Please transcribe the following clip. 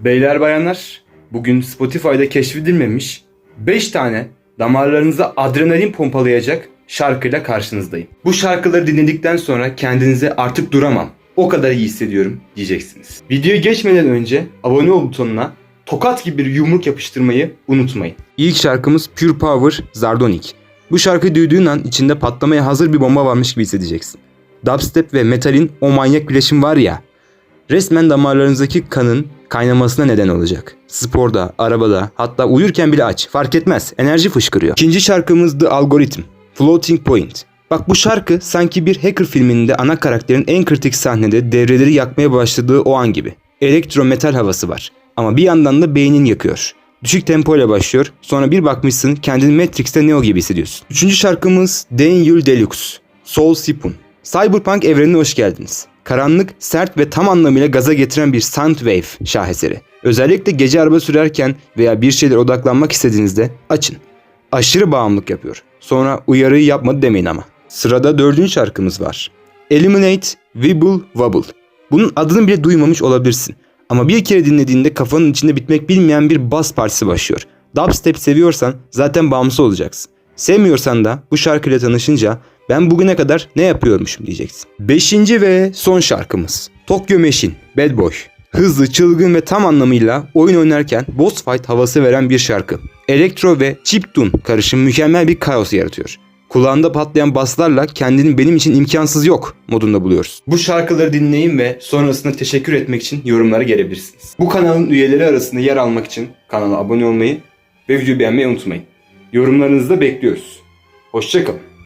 Beyler bayanlar, bugün Spotify'da keşfedilmemiş 5 tane damarlarınıza adrenalin pompalayacak şarkıyla karşınızdayım. Bu şarkıları dinledikten sonra kendinize artık duramam, o kadar iyi hissediyorum diyeceksiniz. Videoya geçmeden önce abone ol butonuna tokat gibi bir yumruk yapıştırmayı unutmayın. İlk şarkımız Pure Power Zardonik. Bu şarkıyı duyduğun an içinde patlamaya hazır bir bomba varmış gibi hissedeceksin. Dubstep ve metalin o manyak birleşim var ya, resmen damarlarınızdaki kanın kaynamasına neden olacak. Sporda, arabada, hatta uyurken bile aç. Fark etmez. Enerji fışkırıyor. İkinci şarkımız The Algorithm. Floating Point. Bak bu şarkı sanki bir hacker filminde ana karakterin en kritik sahnede devreleri yakmaya başladığı o an gibi. Elektro metal havası var. Ama bir yandan da beynin yakıyor. Düşük tempoyla başlıyor. Sonra bir bakmışsın kendini Matrix'te Neo gibi hissediyorsun. Üçüncü şarkımız Daniel Deluxe. Soul Sipun. Cyberpunk evrenine hoş geldiniz. Karanlık, sert ve tam anlamıyla gaza getiren bir soundwave şaheseri. Özellikle gece araba sürerken veya bir şeylere odaklanmak istediğinizde açın. Aşırı bağımlılık yapıyor. Sonra uyarıyı yapmadı demeyin ama. Sırada dördüncü şarkımız var. Eliminate Wibble Wobble. Bunun adını bile duymamış olabilirsin. Ama bir kere dinlediğinde kafanın içinde bitmek bilmeyen bir bas partisi başlıyor. Dubstep seviyorsan zaten bağımlısı olacaksın. Sevmiyorsan da bu şarkıyla tanışınca ben bugüne kadar ne yapıyormuşum diyeceksin. Beşinci ve son şarkımız. Tokyo Machine, Bad Boy. Hızlı, çılgın ve tam anlamıyla oyun oynarken boss fight havası veren bir şarkı. Elektro ve chiptune karışım mükemmel bir kaos yaratıyor. Kulağında patlayan baslarla kendini benim için imkansız yok modunda buluyoruz. Bu şarkıları dinleyin ve sonrasında teşekkür etmek için yorumlara gelebilirsiniz. Bu kanalın üyeleri arasında yer almak için kanala abone olmayı ve videoyu beğenmeyi unutmayın. Yorumlarınızı da bekliyoruz. Hoşçakalın.